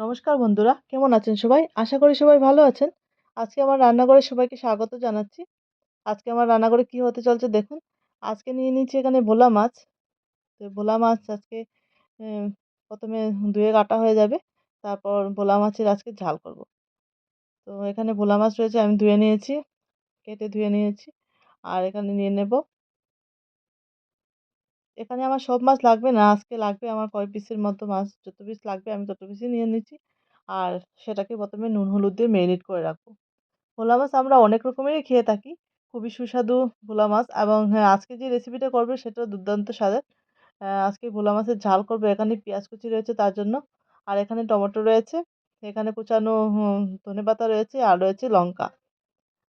নমস্কার বন্ধুরা, কেমন আছেন সবাই? আশা করি সবাই ভালো আছেন। আজকে আমার রান্নাঘরে সবাইকে স্বাগত জানাচ্ছি। আজকে আমার রান্নাঘরে কি হতে চলছে দেখুন। আজকে নিয়ে নিচ্ছি এখানে ভোলা মাছ। তো ভোলা মাছ আজকে প্রথমে ধুয়ে কাটা হয়ে যাবে। তারপর ভোলা মাছের আজকে ঝাল করব। তো এখানে ভোলা মাছ রয়েছে, আমি ধুয়ে নিয়েছি, কেটে ধুয়ে নিয়েছি। আর এখানে নিয়ে নেব এখানে আমার সব মাছ লাগবে না, আজকে লাগবে আমার কয় পিসের মতো মাছ, যত পিস লাগবে আমি তত পিসই নিয়ে নিচ্ছি। আর সেটাকে প্রথমে নুন, হলুদ দিয়ে ম্যারিনেট করে রাখব। ভোলা মাছ আমরা অনেক রকমেরই খেয়ে থাকি, খুবই সুস্বাদু ভোলা মাছ এবং হ্যাঁ আজকে যে রেসিপিটা করবে সেটাও দুর্দান্ত স্বাদের। আজকে ভোলা মাছের ঝাল করবে, এখানে পেঁয়াজ কুচি রয়েছে তার জন্য। আর এখানে টমেটো রয়েছে, এখানে কুচানো ধনে পাতা রয়েছে আর রয়েছে লঙ্কা।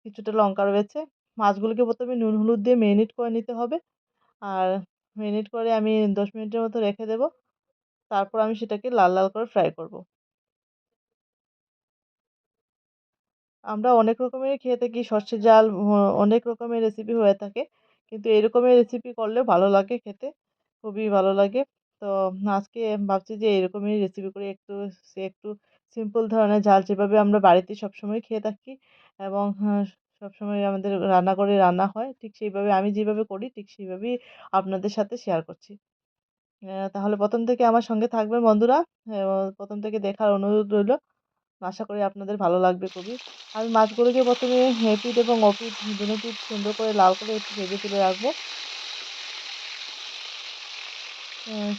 কিছুটা লঙ্কা রয়েছে। মাছগুলোকে প্রথমে নুন, হলুদ দিয়ে ম্যারিনেট করে নিতে হবে। আর মিনিট করে আমি দশ মিনিটের মতো রেখে দেবো। তারপর আমি সেটাকে লাল লাল করে ফ্রাই করব। আমরা অনেক রকমেরই খেয়ে থাকি সর্ষে জাল অনেক রকমের রেসিপি হয়ে থাকে। কিন্তু এরকমের রেসিপি করলে ভালো লাগে খেতে, খুবই ভালো লাগে। তো আজকে ভাবছি যে এরকমই রেসিপি করে একটু সে একটু সিম্পল ধরনের ঝাল যেভাবে আমরা বাড়িতে সবসময় খেয়ে থাকি এবং সবসময় আমাদের রান্না করে রান্না হয়, ঠিক সেইভাবে আমি যেভাবে করি, ঠিক সেইভাবেই আপনাদের সাথে শেয়ার করছি। তাহলে প্রথম থেকে আমার সঙ্গে থাকবেন বন্ধুরা। প্রথম থেকে দেখার অনুরোধ রইল। আশা করি আপনাদের ভালো লাগবে খুবই। আমি মাছগুলোকে প্রথমে হেপিট এবং অপিট দুটো পিঠ সুন্দর করে লাল করে একটু ভেজে তুলে রাখব।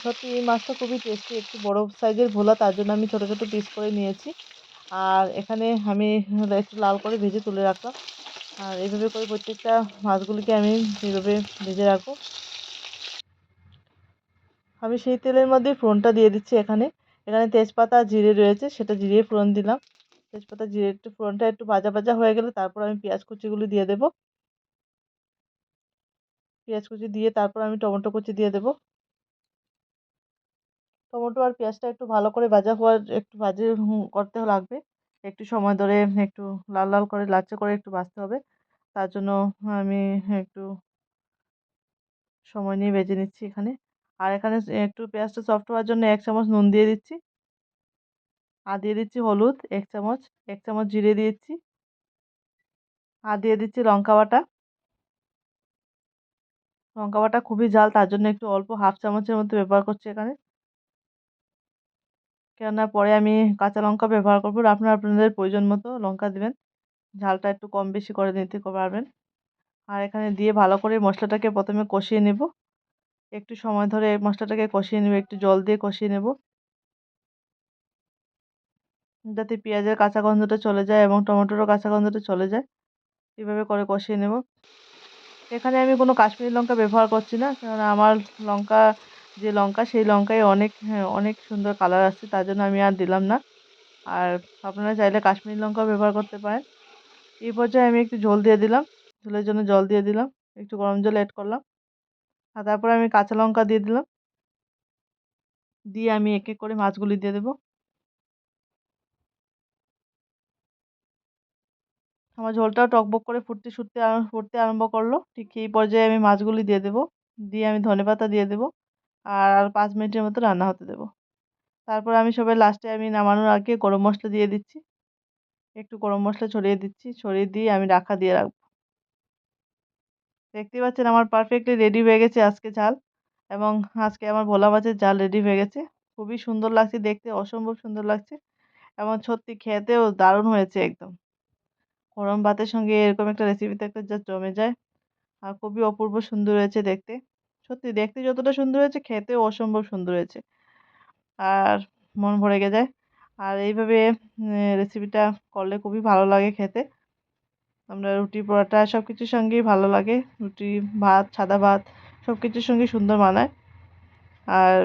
সত্যি এই মাছটা খুবই টেস্টি একটু বড় সাইজের ভোলা, তার জন্য আমি ছোটো ছোটো পিস করে নিয়েছি। আর এখানে আমি একটু লাল করে ভেজে তুলে রাখলাম। আর এইভাবে করে প্রত্যেকটা মাছগুলিকে আমি এইভাবে ভেজে রাখব। আমি সেই তেলের মধ্যে ফোড়নটা দিয়ে দিচ্ছি এখানে। এখানে তেজপাতা, জিরে রয়েছে, সেটা জিরে ফোড়ন দিলাম। তেজপাতা, জিরে একটু ফোড়নটা একটু ভাজা ভাজা হয়ে গেলে তারপর আমি পেঁয়াজ কুচিগুলো দিয়ে দেবো। পেঁয়াজ কুচি দিয়ে তারপর আমি টমেটো কুচি দিয়ে দেবো। টমেটো আর পেঁয়াজটা একটু ভালো করে ভাজা হওয়ার, একটু ভাজে করতে লাগবে। একটু সময় ধরে একটু লাল লাল করে লাচ্চা করে একটু ভাজতে হবে। তার জন্য আমি একটু সময় নিয়ে ভেজে নিচ্ছি এখানে। আর এখানে একটু পেঁয়াজটা সফট হওয়ার জন্য এক চামচ নুন দিয়ে দিচ্ছি। আর দিয়ে দিচ্ছি হলুদ এক চামচ এক চামচ জিরে দিচ্ছি আর দিয়ে দিচ্ছি লঙ্কা বাটা। লঙ্কা বাটা খুবই ঝাল, তার জন্য একটু অল্প হাফ চামচের মতো ব্যবহার করছি এখানে। কেননা পরে আমি কাঁচা লঙ্কা ব্যবহার করব। আপনারা আপনাদের প্রয়োজন মতো লঙ্কা দেবেন। ঝালটা একটু কম বেশি করে নিতে পারবেন। আর এখানে দিয়ে ভালো করে মশলাটাকে প্রথমে কষিয়ে নেব। একটু সময় ধরে মশলাটাকে কষিয়ে নেব, একটু জল দিয়ে কষিয়ে নেব। যাতে পেঁয়াজের কাঁচা গন্ধটা চলে যায় এবং টমেটোরও কাঁচা গন্ধটা চলে যায়। এভাবে করে কষিয়ে নেব। এখানে আমি কোনো কাশ্মীরি লঙ্কা ব্যবহার করছি না কারণ আমার লঙ্কা যে লঙ্কা, সেই লঙ্কায় অনেক হ্যাঁ অনেক সুন্দর কালার আসছে, তার জন্য আমি আর দিলাম না। আর আপনারা চাইলে কাশ্মীরি লঙ্কাও ব্যবহার করতে পারেন। এই পর্যায়ে আমি একটু জল দিয়ে দিলাম। ঝোলের জন্য জল দিয়ে দিলাম। একটু গরম জল অ্যাড করলাম। আর তারপরে আমি কাঁচা লঙ্কা দিয়ে দিলাম। দিয়ে আমি এক এক করে মাছগুলি দিয়ে দেবো। আমার ঝোলটাও টকবক করে ফুটতে ফুটতে ফুটতে আরম্ভ করল। ঠিক এই পর্যায়ে আমি মাছগুলি দিয়ে দেবো। দিয়ে আমি ধনে পাতা দিয়ে দেবো। আর আর পাঁচ মিনিটের মতো রান্না হতে দেবো। তারপর আমি সবাই লাস্টে আমি নামানোর আগে গরম মশলা দিয়ে দিচ্ছি। একটু গরম মশলা ছড়িয়ে দিচ্ছি, ছড়িয়ে দিয়ে আমি রাখা দিয়ে রাখব। দেখতেই পাচ্ছেন আমার পারফেক্টলি রেডি হয়ে গেছে আজকে ঝাল এবং আজকে আমার ভোলা মাছের ঝাল রেডি হয়ে গেছে। খুবই সুন্দর লাগছে দেখতে, অসম্ভব সুন্দর লাগছে এবং সত্যি খেতেও দারুণ হয়েছে একদম। গরম ভাতের সঙ্গে এরকম একটা রেসিপি থাকলে যা জমে যায়। আর খুবই অপূর্ব সুন্দর হয়েছে দেখতে। সত্যি দেখতে যতটা সুন্দর হয়েছে, খেতেও অসম্ভব সুন্দর হয়েছে। আর মন ভরে গে যায় আর এইভাবে রেসিপিটা করলে খুবই ভালো লাগে খেতে। আমরা রুটি, পরোটা সব কিছুর সঙ্গেই ভালো লাগে। রুটি, ভাত, সাদা ভাত সব কিছুর সঙ্গেই সুন্দর মানায়। আর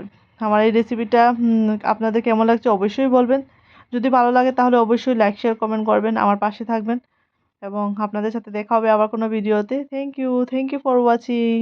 আমার এই রেসিপিটা আপনাদের কেমন লাগছে অবশ্যই বলবেন। যদি ভালো লাগে তাহলে অবশ্যই লাইক শেয়ার কমেন্ট করবেন, আমার পাশে থাকবেন। এবং আপনাদের সাথে দেখা হবে আবার কোনো ভিডিওতে thank you thank you for watching